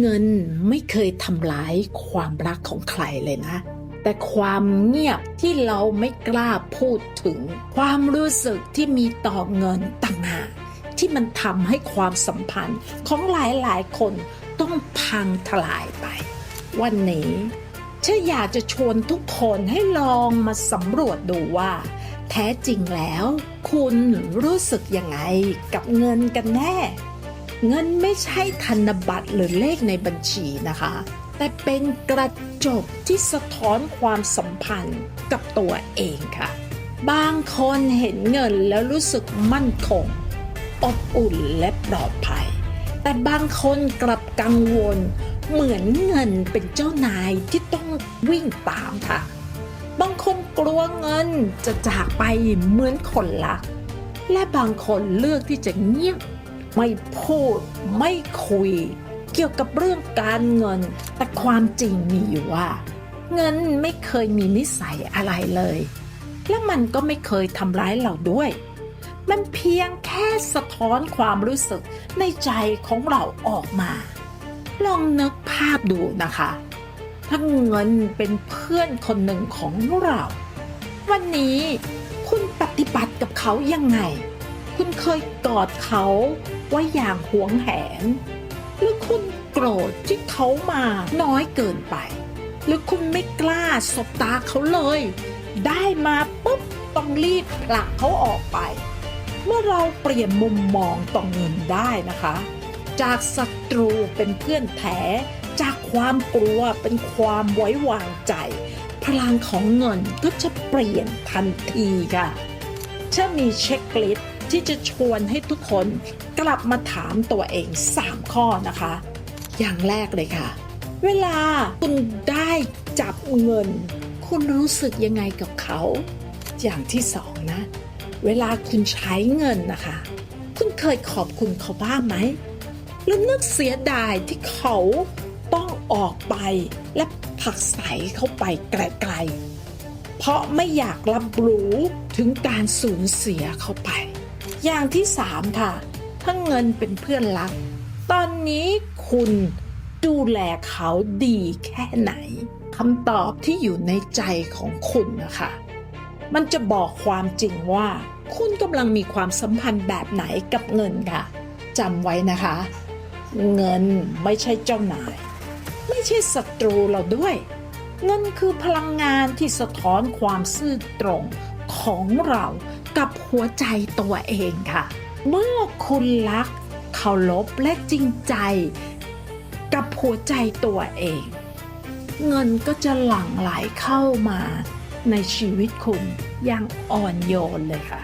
เงินไม่เคยทำร้ายความรักของใครเลยนะ แต่ความเงียบที่เราไม่กล้าพูดถึง ความรู้สึกที่มีต่อเงินต่างหากที่มันทำให้ความสัมพันธ์ของหลายๆ คนต้องพังทลายไป วันนี้ฉันอยากจะชวนทุกคนให้ลองมาสำรวจดูว่า แท้จริงแล้ว คุณรู้สึกยังไงกับเงินกันแน่ เงินไม่ใช่ธนบัตรหรือเลขในบัญชีนะคะ แต่เป็นกระจกที่สะท้อนความสัมพันธ์กับตัวเองค่ะ บางคนเห็นเงินแล้วรู้สึกมั่นคง อบอุ่นและปลอดภัย แต่บางคนกลับกังวล เหมือนเงินเป็นเจ้านายที่ต้องวิ่งตามค่ะ บางคนกลัวเงินจะจากไปเหมือนคนรัก และบางคนเลือกที่จะเงียบ ไม่พูดไม่คุย เกี่ยวกับเรื่องการเงิน แต่ความจริงมีอยู่ว่า เงินไม่เคยมีนิสัยอะไรเลย และมันก็ไม่เคยทำร้ายเราด้วย มันเพียงแค่สะท้อนความรู้สึกในใจของเราออกมา ลองนึกภาพดูนะคะถ้าเงินเป็นเพื่อนคนหนึ่งของเรา วันนี้คุณปฏิบัติกับเขายังไง คุณเคยกอดเขา ไว้อย่างหวงแหน หรือคุณโกรธที่เขามาน้อยเกินไป หรือคุณไม่กล้าสบตาเขาเลย ได้มาปุ๊บต้องรีบผลักเขาออกไป เมื่อเราเปลี่ยนมุมมองต่อเงินได้นะคะ จากศัตรูเป็นเพื่อนแท้จากความกลัวเป็นความไว้วางใจ พลังของเงินก็จะเปลี่ยนทันทีค่ะฉันมีเช็คลิสต์ที่จะชวนให้ทุกคน กลับมาถามตัวเอง 3 ข้อนะคะ อย่างแรกเลยค่ะ เวลาคุณได้จับเงิน คุณรู้สึกยังไงกับเขา อย่างที่สองนะ เวลาคุณใช้เงินนะคะ คุณเคยขอบคุณเขาบ้างไหมแล้วนึกเสียดายที่เขาต้องออกไปและผักใสเข้าไปไกลๆ เพราะไม่อยากรับรู้ถึงการสูญเสียเข้าไป อย่างที่สามค่ะ ถ้าเงินเป็นเพื่อนรัก ตอนนี้คุณดูแลเขาดีแค่ไหนคำตอบที่อยู่ในใจของคุณนะคะ มันจะบอกความจริงว่า คุณกำลังมีความสัมพันธ์แบบไหนกับเงินค่ะจำไว้นะคะ เงินไม่ใช่เจ้านาย ไม่ใช่ศัตรูเราด้วย เงินคือพลังงานที่สะท้อนความซื่อตรงของเรากับหัวใจตัวเองค่ะ เมื่อคุณรักเคารพและจริงใจ กับหัวใจตัวเอง เงินก็จะหลั่งไหลเข้ามาในชีวิตคุณอย่างอ่อนโยนเลยค่ะ